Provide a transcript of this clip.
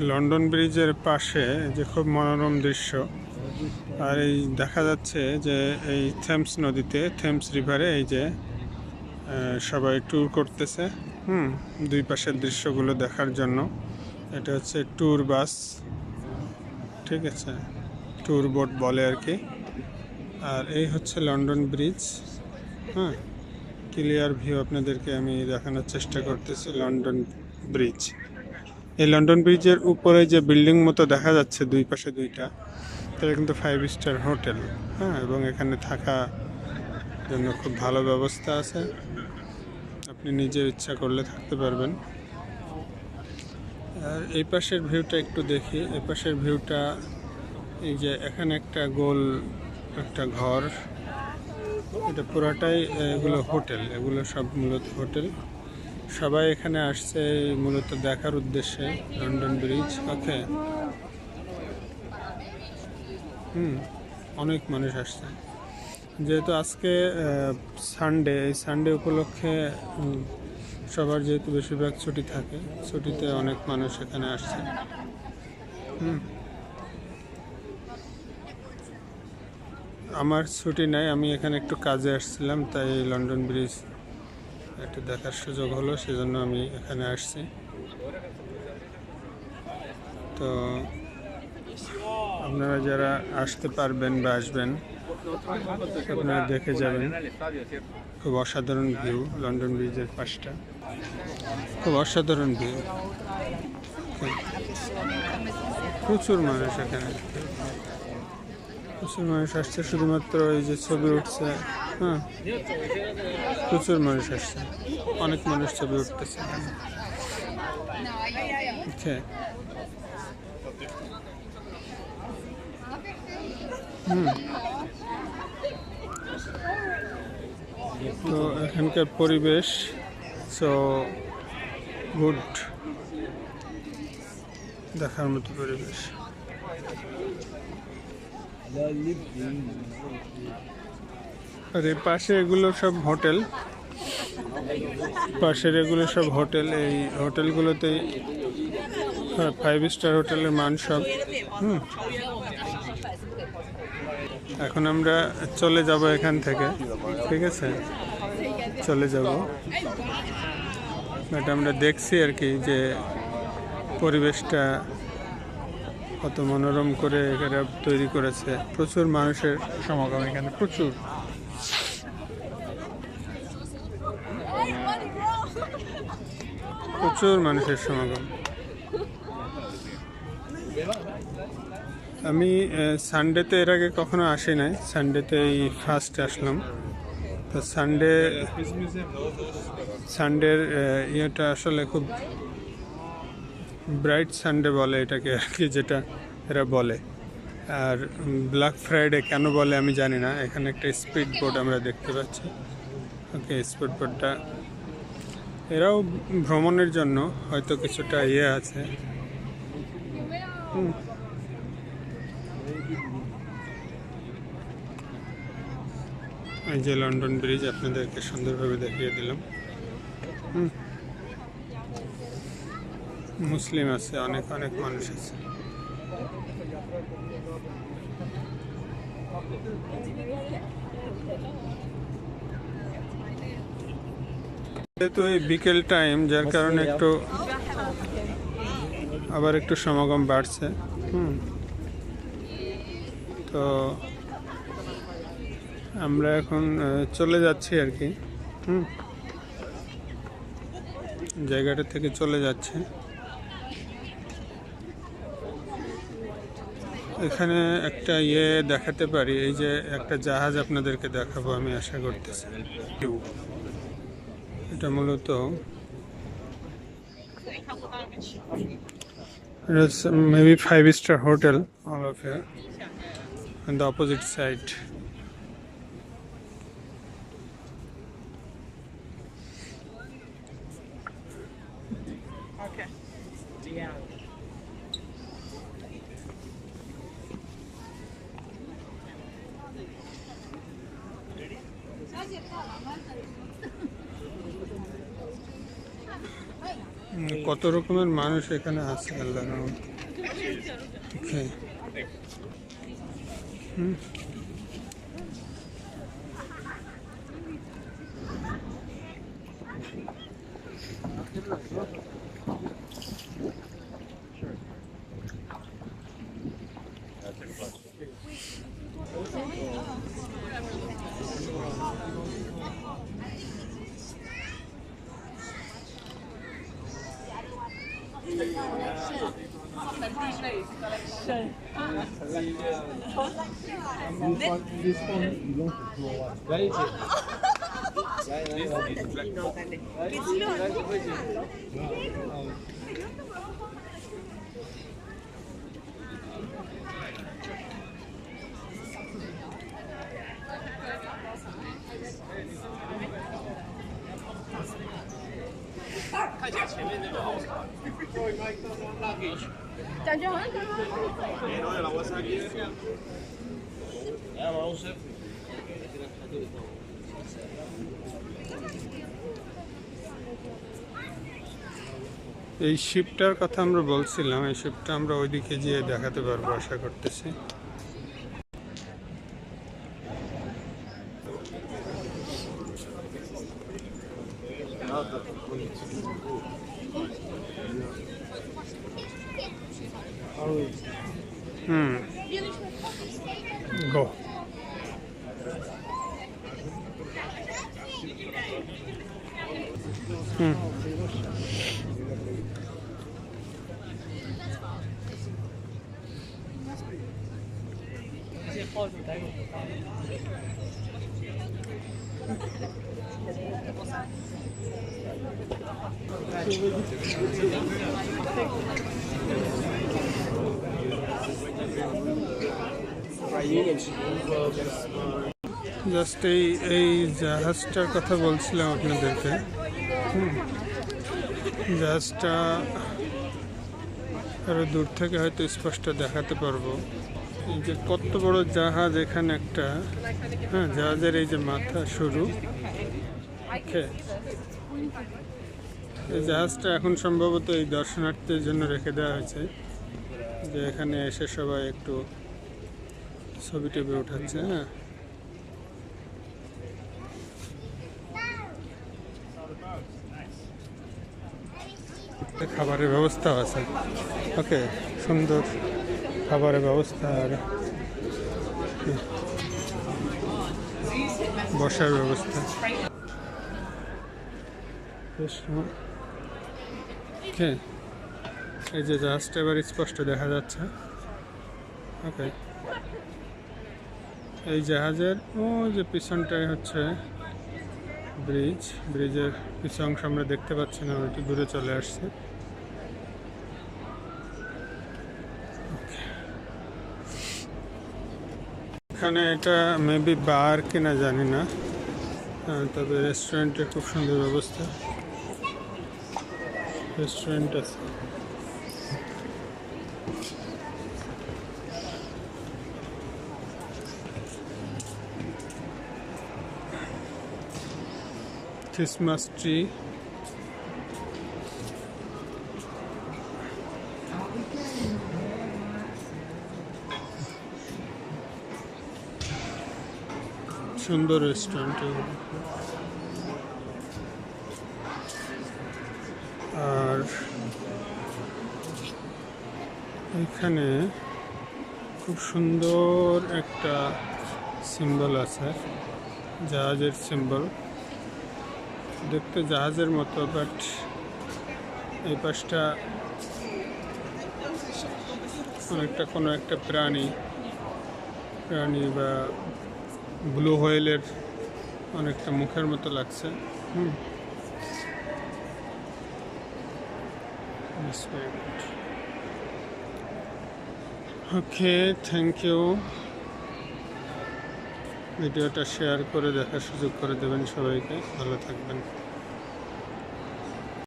London ব্রিজের পাশে যে খুব মনোরম দৃশ্য, আর এই দেখা যাচ্ছে যে এই থেমস নদীতে, থেমস রিভারে এই যে সবাই ট্যুর করতেছে, হুম, দুই পাশের দৃশ্যগুলো দেখার জন্য। এটা হচ্ছে ট্যুর বাস, ঠিক আছে, ট্যুর বোট বলে আর কি। আর এই হচ্ছে লন্ডন ব্রিজ হ্যাঁ ক্লিয়ার ভিউ আপনাদেরকে আমি দেখানোর চেষ্টা করতেছি, লন্ডন ব্রিজ। এই লন্ডন ব্রিজের উপরে যে বিল্ডিং মতো দেখা যাচ্ছে, দুই পাশে দুইটা, এটা কিন্তু ফাইভ স্টার হোটেল হ্যাঁ? এবং এখানে থাকা জন্য খুব ভালো ব্যবস্থা আছে। আপনি নিজের ইচ্ছা করলে থাকতে পারবেন। আর এই পাশের ভিউটা একটু দেখি। এই পাশের ভিউটা এই যে এখানে একটা গোল, একটা ঘর, এটা পুরাটাই এগুলো হোটেল এগুলো সব মূলত হোটেল সবাই এখানে আসছে মূলত দেখার উদ্দেশ্যে লন্ডন ব্রিজ ওকে। হুম, অনেক মানুষ আসছে। যেহেতু আজকে সানডে এই সানডে উপলক্ষে সবার যেহেতু বেশিরভাগ ছুটি থাকে, ছুটিতে অনেক মানুষ এখানে আসছে। হুম। আমার ছুটি নাই, আমি এখানে একটু কাজে আসছিলাম, তাই লন্ডন ব্রিজ একটু দেখার সুযোগ হলো, সেজন্য আমি এখানে আসছি। তো আপনারা যারা আসতে পারবেন বা আসবেন, আপনারা দেখে যাবেন। খুব অসাধারণ ভিউ, লন্ডন ব্রিজের পাশটা। খুব অসাধারণ ভিউ। প্রচুর মানুষ এখানে। প্রচুর মানুষ আসছে, শুধুমাত্র এই যে ছবি উঠছে। হ্যাঁ। প্রচুর মানুষ আসছে। অনেক মানুষ ছবি উঠতেছে। হুম। তো এখানকার পরিবেশ সো গুড দেখার মতো পরিবেশ। আর এর পাশে এগুলো সব হোটেল। পাশের এগুলো সব হোটেল, এই হোটেলগুলোতেই ফাইভ স্টার হোটেলের মান সব। হুম। এখন আমরা চলে যাব এখান থেকে, ঠিক আছে? চলে যাব। বাট আমরা দেখছি আর কি যে পরিবেশটা কত মনোরম করে এখানে তৈরি করেছে। প্রচুর মানুষের সমাগম এখানে, প্রচুর। প্রচুর মানুষের সমাগম। আমি সানডেতে এর আগে কখনো আসি নাই। সানডেতে এই ফার্স্ট আসলাম। তো সানডে সানডের ইয়েটা আসলে খুব ব্রাইট সানডে বলে এটাকে আর কি, যেটা এরা বলে। আর ব্ল্যাক ফ্রাইডে কেন বলে আমি জানি না। এখানে একটা স্পিড বোট আমরা দেখতে পাচ্ছি। ওকে স্পিড বোটটা এরাও ভ্রমণের জন্য হয়তো কিছুটা ইয়ে আছে। এই যে লন্ডন ব্রিজ আপনাদেরকে সুন্দরভাবে দেখিয়ে দিলাম। মুসলিম আছে, অনেক অনেক মানুষ আছে। যেহেতু এই বিকেল টাইম যার কারণে একটু আবার একটু সমাগম বাড়ছে হুম। তো আমরা এখন চলে যাচ্ছি আর কি হুম। জায়গাটা থেকে চলে যাচ্ছে। এখানে একটা ইয়ে দেখাতে পারি এই যে একটা জাহাজ আপনাদেরকে দেখাবো আমি আশা করতেছি। मूलत maybe five star hotel दपोजिट sad কত রকমের মানুষ এখানে আছে আল্লাহ collection. হুম এই শিপটার কথা আমরা বলছিলাম এই শিপটা আমরা ওইদিকে গিয়ে দেখাতে পারব আশা করতেছি। হুম গো হুম জাস্ট এই এই জাহাজটার কথা বলছিলাম আপনাদেরকে। জাহাজটা আরও দূর থেকে হয়তো স্পষ্ট দেখাতে পারব। এই যে কত বড় জাহাজ এখানে একটা। হ্যাঁ জাহাজের এই যে মাথা শুরু. এই জাহাজটা এখন সম্ভবত এই দর্শনার্থীর জন্য রেখে দেওয়া হয়েছে। যে এখানে এসে সবাই একটু ছবি টবি উঠাচ্ছে হ্যাঁ। খাবারের ব্যবস্থা আছে। ওকে, সুন্দর খাবারের ব্যবস্থা আর বসার ব্যবস্থা। এই যে জাহাজটা এবার স্পষ্ট দেখা যাচ্ছে। ওকে। এই জাহাজের ও যে পিছনটাই হচ্ছে ব্রিজ। ব্রিজের কিছু অংশ আমরা দেখতে পাচ্ছি না একটু দূরে চলে আসছে। এখানে এটা মেবি বার কিনা জানি না তবে রেস্টুরেন্টের খুব সুন্দর ব্যবস্থা রেস্টুরেন্ট আছে। ক্রিসমাস ট্রি সুন্দর রেস্টুরেন্ট আর এখানে খুব সুন্দর একটা সিম্বল আছে জাহাজের সিম্বল দেখতে জাহাজের মতো বাট এই পাশটা অনেকটা কোনো একটা প্রাণী। প্রাণী বা ব্লু হোয়েলের অনেকটা মুখের মতো লাগছে। হুম। ওকে থ্যাংক ইউ ভিডিওটা শেয়ার করে দেখার সুযোগ করে দেবেন সবাইকে। ভালো থাকবেন।